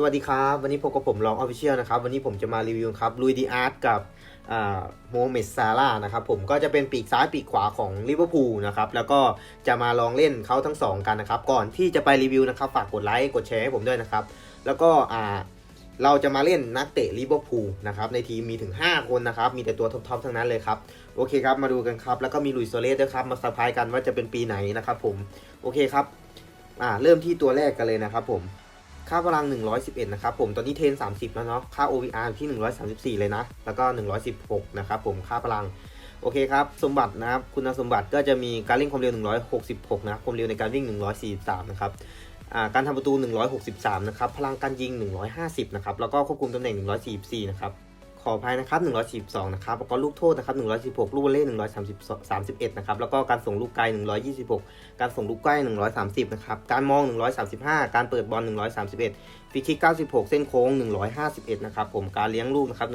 สวัสดีครับ วันนี้พบกับผมลองออฟฟิเชียลนะครับ วันนี้ผมจะมารีวิวครับลุยดีอาร์ตกับโมเมดซาร่านะครับผมก็จะเป็นปีกซ้ายปีกขวาของลิเวอร์พูลนะครับแล้วก็จะมาลองเล่นเขาทั้งสองกันนะครับ ก่อนที่จะไปรีวิวนะครับฝากกดไลค์กดแชร์ให้ผมด้วยนะครับ แล้วก็อ่าเราจะมาเล่นนักเตะลิเวอร์พูลนะครับในทีมมีถึง 5 คนนะครับ มีแต่ตัวท็อปๆทั้งนั้นเลยครับโอเคครับมาดูกันครับ แล้วก็มีลุยโซเลสด้วยครับมาสปายกันว่าจะเป็นปีไหนนะครับผมโอเคครับอ่าเริ่มที่ตัวแรกกันเลยนะครับผม ค่าพลัง 111 นะครับผม ตอนนี้เทรน 30 แล้วเนาะ ค่า OVR อยู่ที่ 134 เลยนะ แล้วก็ 116 นะครับผม ค่าพลัง โอเคครับ สมบัตินะครับ คุณสมบัติก็จะมีการเร่งความเร็ว 166 นะครับ ความเร็วในการวิ่ง 143 นะครับการทำประตู 163 นะครับ พลังการยิง 150 นะครับ แล้วก็ควบคุมตำแหน่ง 144 นะครับ ออภัยนะครับ142นะครับแล้วก็ลูกโทษนะครับ116 ลูกวอลเล่131นะครับแล้วก็การส่งลูกไกล 126 การส่งลูกใกล้ 130นะครับการมอง 135 การเปิดบอล 131ฟรีคิก 96 เส้นโค้ง 151นะครับผมการเลี้ยงลูกนะครับ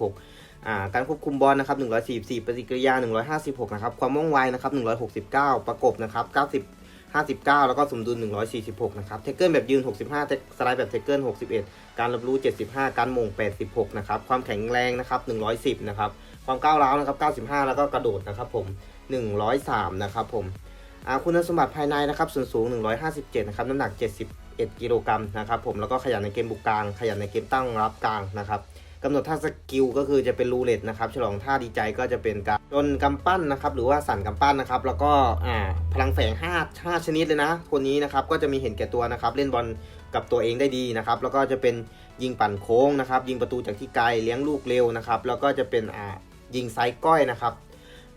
146การควบคุมบอลนะครับ144 ปฏิกิริยา 156 นะครับ ความว่องไวนะครับ 169 ประกบนะครับ 90 59 แล้วก็สมดุล 146 นะครับ เทคเกิลแบบยืน 65สไลด์แบบเทคเกิล61 การรับรู้ 75 การมง 86 นะครับ ความแข็งแรงนะครับ 110 นะครับ ความก้าวร้าวนะครับ 95 แล้วก็กระโดดนะครับผม 103 นะครับผมคุณสมบัติภายในนะครับ ส่วนสูง 157 นะครับ น้ำหนัก 71 กิโลกรัมนะครับผม แล้วก็ขยันในเกมบุกกลาง ขยันในเกมตั้งรับกลางนะครับกำหนดท่าสกิลก็คือจะเป็นรูเลตนะครับ ฉลองท่าดีใจก็จะเป็นการ จนกำปั้นนะครับ หรือว่าสั่นกำปั้นนะครับ แล้วก็พลังแฝง5 5ชนิดเลยนะ คนนี้นะครับก็จะมีเห็นแก่ตัวนะครับ เล่นบอลกับตัวเองได้ดีนะครับ แล้วก็จะเป็นยิงปั่นโค้งนะครับ ยิงประตูจากที่ไกลเลี้ยงลูกเร็วนะครับ แล้วก็จะเป็นยิงไซส์ก้อยนะครับ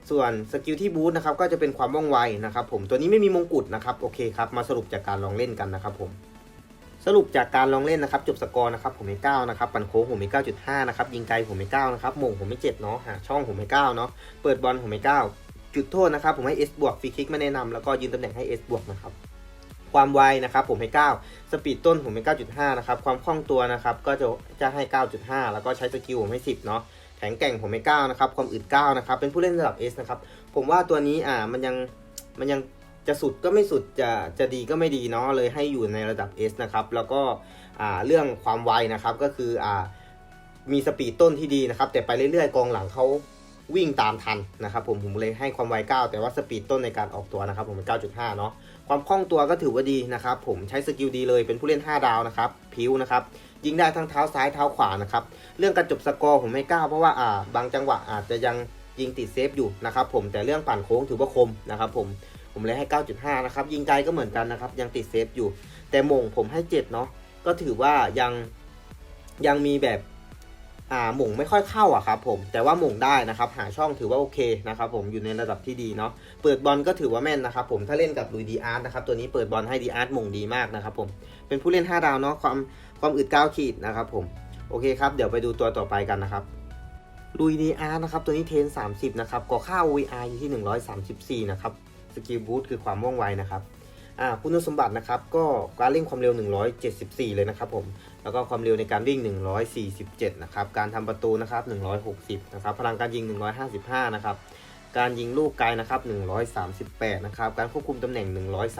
ส่วนสกิลที่บูทนะครับก็จะเป็นความว่องไวนะครับ ผมตัวนี้ไม่มีมงกุฎนะครับโอเคครับมาสรุปจากการลองเล่นกันนะครับผม สรุปจากการลองเล่นนะครับจบสกอร์นะครับผมไม่เก้านะครับปันโค้งผมไม่เก้าจุดห้านะครับยิงไกลผมไม่เก้านะครับมงผมไม่เจ็ดเนาะหาช่องผมไม่เก้าเนาะเปิดบอลผมไม่เก้าจุดโทษนะครับผมให้ S บวกฟรีคิกไม่แนะนำแล้วก็ยืนตำแหน่งให้ S บวกนะครับความไวนะครับผมให้ 9 สปีดต้นผมให้ 9.5 นะครับ ความคล่องตัวนะครับก็จะจะให้ 9.5 แล้วก็ใช้สกิลผมให้ 10 เนาะ แข็งแกร่งผมไม่ก้านะครับ ความอึดก้านะครับ เป็นผู้เล่นระดับ S นะครับ ผมว่าตัวนี้อ่ามันยังมันยัง จะสุดก็ไม่สุดจะจะดีก็ไม่ดีเนาะเลยให้อยู่ในระดับ S นะครับแล้วก็เรื่องความไวนะครับก็คืออมีสปีดต้นที่ดีนะครับ แต่ไปเรื่อยๆกองหลังเขาวิ่งตามทันนะครับผมผมเลยให้ความไว 9 แต่ว่าสปีดต้นในการออกตัวนะครับผมเป็น 9.5 เนาะความคล่องตัวก็ถือว่าดีนะครับผมใช้สกิลดีเลยเป็นผู้เล่น 5 ดาวนะครับพิวนะครับยิงได้ทั้งเท้าซ้ายเท้าขวานะครับเรื่องการจบสกอร์ผมไม่กล้าเพราะว่าอ่าบางจังหวะอาจจะยังยิงติดเซฟอยู่นะครับผมแต่เรื่องปั่นโค้งถือว่าคมนะครับผม ผมเลยให้ 9.5 นะครับ ยิงไกลก็เหมือนกันนะครับ ยังติดเซฟอยู่ แต่มงผมให้ 7 เนาะก็ถือว่ายังยังมีแบบอ่าหม่งไม่ค่อยเข้าอะครับผมแต่ว่าหม่งได้นะครับ หาช่องถือว่าโอเคนะครับผมอยู่ในระดับที่ดีเนาะเปิดบอลก็ถือว่าแม่นนะครับผมถ้าเล่นกับลุยดีอาร์ตนะครับตัวนี้เปิดบอลให้ดีอาร์ตหม่งดีมากนะครับผมเป็นผู้เล่น 5 ดาวเนาะความความอึดก้าวขีดนะครับผมโอเคครับเดี๋ยวไปดูตัวต่อไปกันนะครับลุยดีอาร์นะครับตัวนี้เทน 30 นะครับก่อค่า OVR อยู่ที่ 134 นะครับ สกิลบูทคือความว่องไวนะครับอ่าคุณสมบัตินะครับก็การเร่งความเร็ว 174 เลยนะครับผมแล้วก็ความเร็วในการวิ่ง 147 นะครับการทำประตูนะครับ 160 นะครับพลังการยิง 155 นะครับการยิงลูกไกลนะครับ 138 นะครับ การควบคุมตำแหน่ง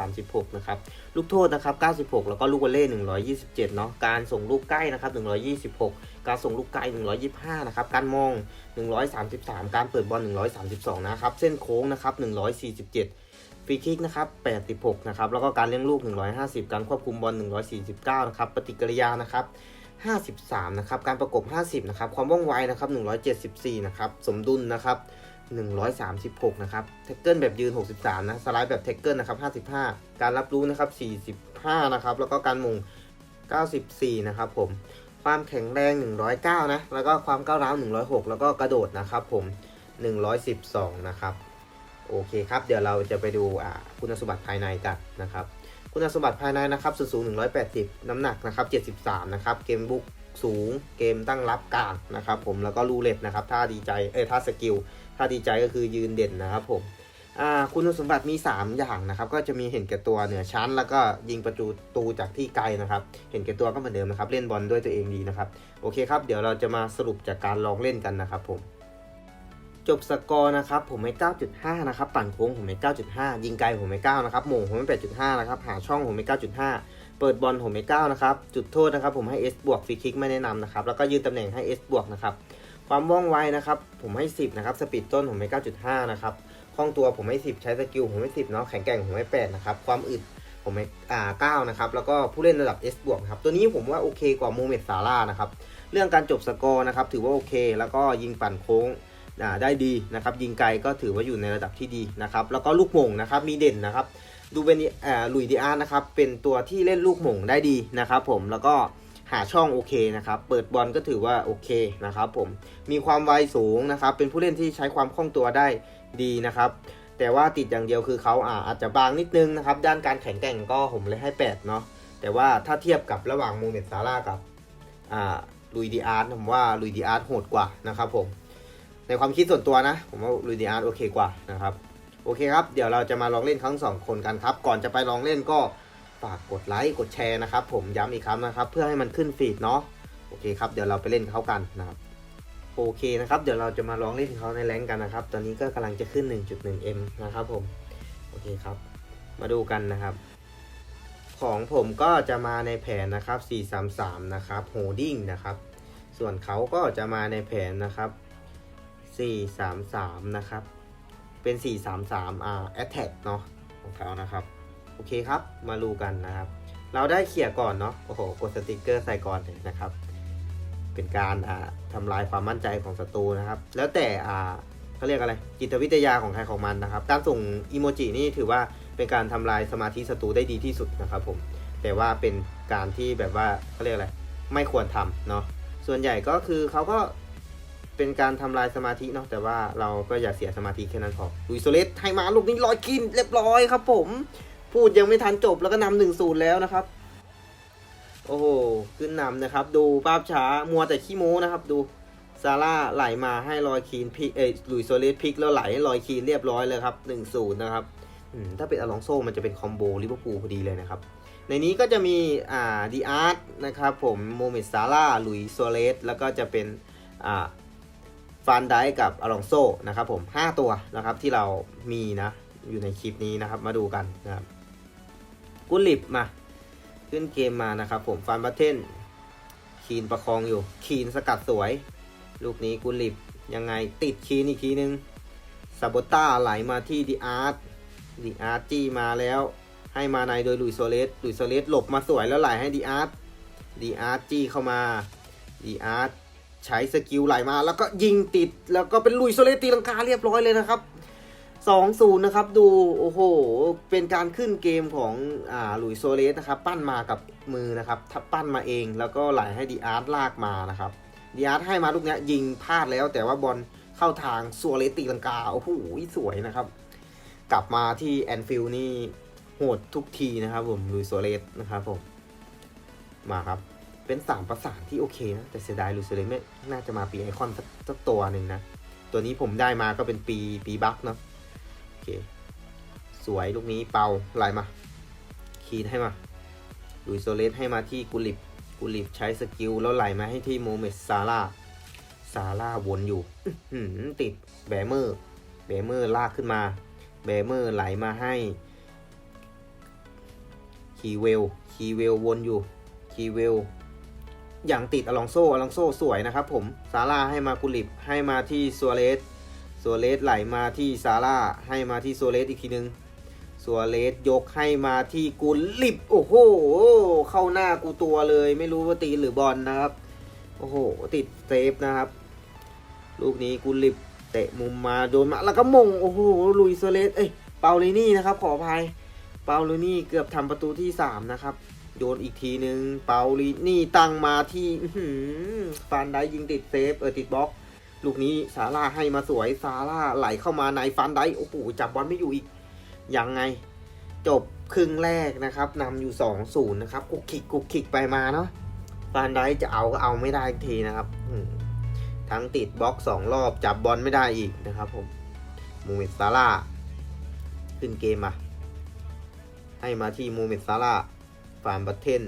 136 นะครับ ลูกโทษนะครับ 96 แล้วก็ลูกวอลเล่ 127 เนาะ การส่งลูกใกล้นะครับ 126 การส่งลูกไกล 125 นะครับ การมอง 133 การเปิดบอล 132 นะครับ เส้นโค้งนะครับ 147 ฟรีคิกนะครับ86นะครับแล้วก็การเลี้ยงลูก 150 การควบคุมบอล149นะครับปฏิกิริยานะครับ53นะครับการประกบ 50นะครับความว่องไวนะครับ174นะครับสมดุลนะครับ136นะครับแท็กเกิลแบบยืน 63นะสไลด์แบบแท็กเกิลนะครับ55 การรับรู้นะครับ45นะครับแล้วก็การมุง 94นะครับผมความแข็งแรง 109นะแล้วก็ความก้าวร้าว106 แล้วก็กระโดดนะครับผม 112นะครับ โอเคครับ เดี๋ยวเราจะไปดูคุณสมบัติภายในกันนะครับ คุณสมบัติภายในนะครับส่วนสูง 180 น้ำหนักนะครับ 73 นะครับ เกมบุกสูง เกมตั้งรับกลางนะครับผม แล้วก็รูเล็ตนะครับถ้าดีใจ เอ้ยถ้าสกิลถ้าดีใจก็คือยืนเด่นนะครับผมคุณสมบัติมี 3 อย่างนะครับ ก็จะมีเห็นแก่ตัวเหนือชั้น แล้วก็ยิงประตูตูจากที่ไกลนะครับ เห็นแก่ตัวก็เหมือนเดิมนะครับ เล่นบอลด้วยตัวเองดีนะครับ โอเคครับ เดี๋ยวเราจะมาสรุปจากการลองเล่นกันนะครับผม จบสกอร์นะครับผมให้9.5 นะครับปั่นโค้งผมให้9.5 ยิงไกลผมให้9นะครับโหม่งผมให้8.5 นะครับหาช่องผมให้9.5 เปิดบอลผมให้9นะครับจุดโทษนะครับผมให้ S บวกฟรีคิกไม่แนะนำนะครับแล้วก็ยืนตำแหน่งให้ S บวกนะครับความว่องไวนะครับผมให้ 10นะครับสปีดต้นผมให้9.5นะครับคล่องตัวผมให้ 10 ใช้สกิลผมให้ 10เนาะแข็งแกร่งผมให้8นะครับความอึดผมให้อ่า9นะครับแล้วก็ผู้เล่นระดับ S บวกครับตัวนี้ผมว่าโอเคกว่าโมเมดซาร่านะครับเรื่องการจบสกอร์นะครับถือว่าโอเค แล้วก็ยิงปั่นโค้ง ได้ดีนะครับยิงไกลก็ถือว่าอยู่ในระดับที่ดีนะครับแล้วก็ลูกหม่งนะครับมีเด่นนะครับดูเป็นลุยดีอาร์นะครับเป็นตัวที่เล่นลูกหม่งได้ดีนะครับผมแล้วก็หาช่องโอเคนะครับ เปิดบอลก็ถือว่าโอเคนะครับผม มีความไวสูงนะครับ เป็นผู้เล่นที่ใช้ความคล่องตัวได้ดีนะครับ แต่ว่าติดอย่างเดียวคือเขาอาอาจจะบางนิดนึงนะครับ ด้านการแข็งแกร่งก็ผมเลยให้ 8 เนาะ แต่ว่าถ้าเทียบกับระหว่างมูเมตซาร่ากับลุยดีอาร์ผมว่าลุยดีอาร์โหดกว่านะครับผม ในความคิดส่วนตัวนะ ผมว่าลุยดีอาร์โอเคกว่านะครับ โอเคครับ เดี๋ยวเราจะมาลองเล่นทั้งสองคนกันครับ ก่อนจะไปลองเล่นก็ฝากกดไลค์กดแชร์นะครับ ผมย้ำอีกครั้งนะครับ เพื่อให้มันขึ้นฟีดเนาะโอเคครับเดี๋ยวเราไปเล่นเขากันนะครับโอเคนะครับ เดี๋ยวเราจะมาลองเล่นเขาในแรงกันนะครับ ตอนนี้ก็กำลังจะขึ้น 1.1m นะครับผมโอเคครับ มาดูกันนะครับ ของผมก็จะมาในแผนนะครับ 433 นะครับโฮดิ้งนะครับ ส่วนเขาก็จะมาในแผนนะครับ 433 นะครับ เป็น 433อ่า attack เนาะของเขานะครับ โอเคครับ มาดูกันนะครับ เราได้เขี่ยก่อนเนาะ โอ้โห กดสติกเกอร์ใส่ก่อนเลยนะครับ เป็นการอ่าทำลายความมั่นใจของศัตรูนะครับ แล้วแต่อ่าเขาเรียกอะไร จิตวิทยาของใครของมันนะครับ การส่งอีโมจินี่ถือว่าเป็นการทำลายสมาธิศัตรูได้ดีที่สุดนะครับผม แต่ว่าเป็นการที่แบบว่าเขาเรียกอะไร ไม่ควรทำเนาะ ส่วนใหญ่ก็คือเขาก็ เป็นการทำลายสมาธิเนาะแต่ว่าเราก็อย่าเสียสมาธิแค่นั้นพอลุยโซเลสให้มาลูกนี้ลอยกินเรียบร้อยครับผม พูดยังไม่ทันจบแล้วก็นำหนึ่งศูนย์แล้วนะครับ โอ้โหขึ้นนำนะครับ ดูภาพช้ามัวแต่ขี้โม้นะครับ ดูซาร่าไหลมาให้ลอยคีนพิกเอลุยโซเลสพิกแล้วไหลให้ลอยคีนเรียบร้อยเลยครับหนึ่งศูนย์นะครับถ้าเป็นอลองโซมันจะเป็นคอมโบลิเวอร์พูลพอดีเลยนะครับ ในนี้ก็จะมีอ่าดีอาร์ตนะครับผมโมเมดซาร่าลุยโซเลสแล้วก็จะเป็นอ่า ฟานไดกับอลองโซนะครับผม5ตัวนะครับที่เรามีนะอยู่ในคลิปนี้นะครับมาดูกันนะครับกุลิบมา ขึ้นเกมมานะครับผมฟานบัตเทนคีนประคองอยู่ คีนสกัดสวย ลูกนี้กุลิบยังไงติดคีนอีกทีนึงซาโบต้าไหลมาที่ดีอาร์ตดีอาร์ตจี้มาแล้ว ให้มาในโดยลุยโซเลสลุยโซเลสหลบมาสวยแล้วไหลให้ดีอาร์ตดีอาร์ตจี้เข้ามาดีอาร์ต ใช้สกิลไหลมาแล้วก็ยิงติดแล้วก็เป็นลุยโซเลตีลังกาเรียบร้อยเลยนะครับ2-0 นะครับ ดู โอ้โห เป็นการขึ้นเกมของอ่าลุยโซเลสนะครับ ปั้นมากับมือนะครับทับปั้นมาเอง แล้วก็ไหลให้ดีอาร์ตลากมานะครับดีอาร์ตให้มาลูกเนี้ยยิงพลาดแล้ว แต่ว่าบอลเข้าทางโซเลสตีลังกา โอ้โห สวยนะครับ กลับมาที่แอนฟิลนี่โหดทุกทีนะครับผมลุยโซเลสนะครับผม มาครับ เป็นสามประสานที่โอเคนะ แต่เสียดายลุยโซเลสไม่น่าจะมาปีไอคอนสักสักตัวหนึ่งนะ ตัวนี้ผมได้มาก็เป็นปีปีบัคเนาะโอเค สวยลูกนี้เป่าไหลมา คีนให้มาลุยโซเลสให้มาที่กุลิบกุลิบใช้สกิลแล้วไหลมาให้ที่โมเมสซาร่าซาร่าวนอยู่ติดแบเมอร์แบเมอร์ลากขึ้นมาแบเมอร์ไหลมาให้คีเวลคีเวลวนอยู่คีเวล อย่างติดอลองโซอลองโซสวยนะครับผมซาร่าให้มากุลิบให้มาที่ซัวเรสซัวเรสไหลมาที่ซาร่าให้มาที่ซัวเรสอีกทีนึงซัวเรสยกให้มาที่กุลิบโอ้โหเข้าหน้ากูตัวเลย ไม่รู้ว่าตีหรือบอลนะครับโอ้โหติดเซฟนะครับ ลูกนี้กุลิบเตะมุมมาโดนมาแล้วก็มงโอ้โหลุยซัวเรสเอ้ยเปาลินี่นะครับขออภัยเปาลินี่เกือบทำประตูที่ 3 นะครับ โยนอีกทีนึง เปาลินี่ตั้งมาที่ฟานได้ยิงติดเซฟเออติดบล็อก ลูกนี้ซาร่าให้มาสวยซาร่าไหลเข้ามาในฟานได้โอ้โหจับบอลไม่อยู่อีก ยังไง จบครึ่งแรกนะครับนำอยู่2-0นะครับกุกขิกกุกขิกไปมาเนาะฟานได้จะเอาก็เอาไม่ได้อีกทีนะครับทั้งติดบล็อกสองรอบจับบอลไม่ได้อีกนะครับ ผมมูเมตซาร่าขึ้นเกมมาให้มาที่มูเมตซาร่า ฟานบัตเทน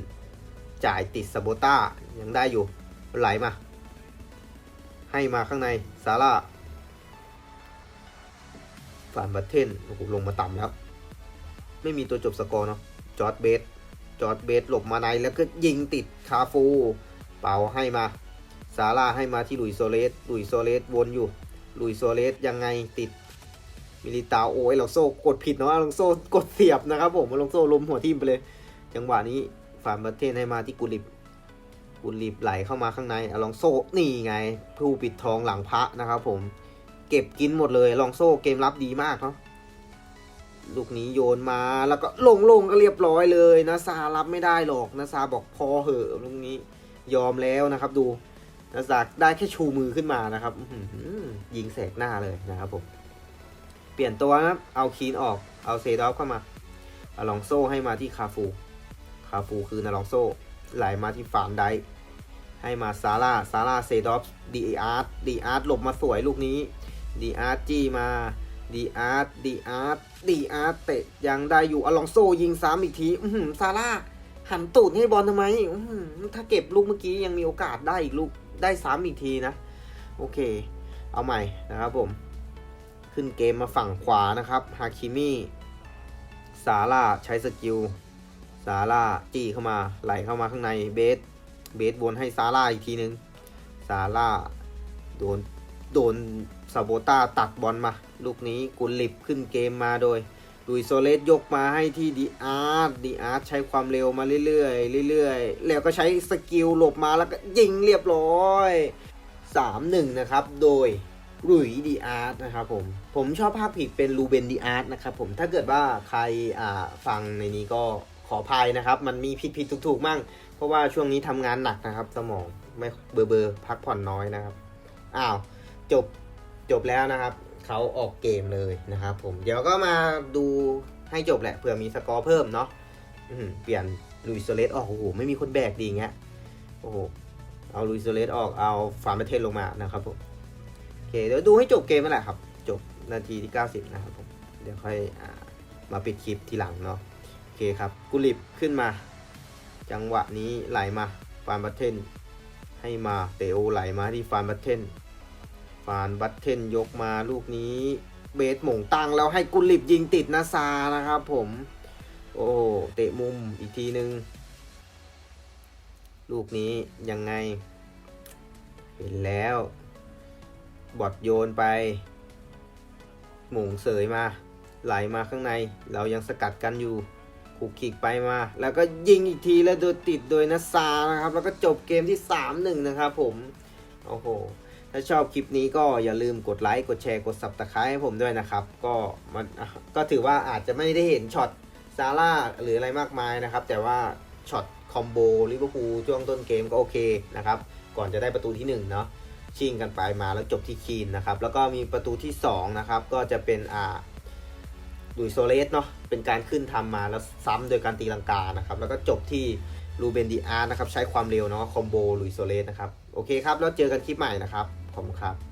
จ่ายติดซาโบต้ายังได้อยู่ ไหลมา ให้มาข้างในซาร่าฟานบัตเทนโอ้โหลงมาต่ำแล้ว ไม่มีตัวจบสกอร์เนาะจอร์ดเบสจอร์ดเบสหลบมาในแล้วก็ยิงติดคาฟู เป่าให้มาซาร่าให้มาที่ลุยโซเลสลุยโซเลสวนอยู่ลุยโซเลสยังไงติดมิลิตาโอ้ยเราโซ่กดผิดเนาะลองโซ่กดเสียบนะครับผมลองโซ่ล้มหัวทิ่มไปเลย จังหวะนี้ฟานบัตเทนให้มาที่กุลิบกุลิบไหลเข้ามาข้างในอลองโซ่นี่ไง ผู้ปิดทองหลังพระนะครับผม เก็บกินหมดเลยลองโซ่เกมรับดีมากเนาะลูกนี้โยนมาแล้วก็ลงลงก็เรียบร้อยเลยนะซารับไม่ได้หรอกนะซาบอกพอเหอะลูกนี้ยอมแล้วนะครับ ดูนะซาได้แค่ชูมือขึ้นมานะครับยิงแสกหน้าเลยนะครับผมเปลี่ยนตัวนะเอาคีนออกเอาเซดอฟเข้ามาอลองโซ่ให้มาที่คาฟู คาฟูคือนาลองโซ่ไหลมาที่ฟานไดค์ให้มาซาร่าซาร่าเซดอฟดีอาร์ตดีอาร์ตหลบมาสวยลูกนี้ดีอาร์ตจี้มาดีอาร์ตดีอาร์ตดีอาร์ตเตะยังได้อยู่อลองโซยิงซ้ำอีกทีอืซาร่าหันตูดให้บอลทำไมอืถ้าเก็บลูกเมื่อกี้ยังมีโอกาสได้อีกลูกได้ซ้ำอีกทีนะ โอเค เอาใหม่นะครับผม ขึ้นเกมมาฝั่งขวานะครับฮาคิมิซาร่าใช้สกิล ซาร่าจี้เข้ามาไหลเข้ามาข้างในเบสเบสวนให้ซาร่าอีกทีนึงซาร่าโดนโดนซาโบต้าตัดบอลมา ลูกนี้กุลลิบขึ้นเกมมาโดยลุยโซเลสยกมาให้ที่ดีอาร์ตดีอาร์ตใช้ความเร็วมาเรื่อยๆเรื่อยๆ แล้วก็ใช้สกิลหลบมาแล้วก็ยิงเรียบร้อย 3-1 นะครับ โดยลุยดีอาร์ตนะครับผม ผมชอบภาพผิดเป็นลูเบนดีอาร์ตนะครับผมถ้าเกิดว่าใครฟังในนี้ก็ ขออภัยนะครับ มันมีผิดผิดถูกถูกมั่ง เพราะว่าช่วงนี้ทำงานหนักนะครับ สมองไม่เบอร์เบอร์พักผ่อนน้อยนะครับอ้าวจบจบแล้วนะครับเขาออกเกมเลยนะครับ ผมเดี๋ยวก็มาดูให้จบแหละเผื่อมีสกอร์เพิ่มเนาะเปลี่ยนลุยโซเลสออกโอ้โหไม่มีคนแบกดีเงี้ยโอ้โหเอาลุยโซเลสออกเอาฟาร์มเทนลงมานะครับผมโอเคเดี๋ยวดูให้จบเกมนั่นแหละครับ จบนาทีที่ 90 นะครับผมเดี๋ยวค่อยอมาปิดคลิปทีหลังเนาะ เคครับกุลิบขึ้นมา จังหวะนี้ไหลมาฟานบัตเทนให้มาเตโอไหลมาที่ฟานบัตเทนฟานบัตเทนยกมาลูกนี้เบสหม่งตังแล้วให้กุลิบยิงติดนาซานะครับผม โอ้เตะมุมอีกทีหนึงลูกนี้ยังไง เห็นแล้ว บอดโยนไป หม่งเสยมา ไหลมาข้างใน เรายังสกัดกันอยู่ คุกคิกไปมา แล้วก็ยิงอีกทีแล้วโดนติดโดยนัสซานะครับ แล้วก็จบเกมที่ 3-1 นะครับผม โอ้โห ถ้าชอบคลิปนี้ก็อย่าลืมกดไลค์ กดแชร์ กด subscribe ให้ผมด้วยนะครับ ก็มันก็ถือว่าอาจจะไม่ได้เห็นช็อตซาร่าหรืออะไรมากมายนะครับ แต่ว่าช็อตคอมโบลิเวอร์พูลช่วงต้นเกมก็โอเคนะครับ ก่อนจะได้ประตูที่1เนาะชิงกันไปมาแล้วจบที่คีนนะครับ แล้วก็มีประตูที่2นะครับ ก็จะเป็นอ่าลุยโซเลสเนาะ เป็นการขึ้นทำมาแล้วซ้ำโดยการตีลังกานะครับ แล้วก็จบที่ลูเบนดีอาร์นะครับ ใช้ความเร็วเนาะคอมโบลุยโซเลสนะครับ โอเคครับ แล้วเจอกันคลิปใหม่นะครับ ขอบคุณครับ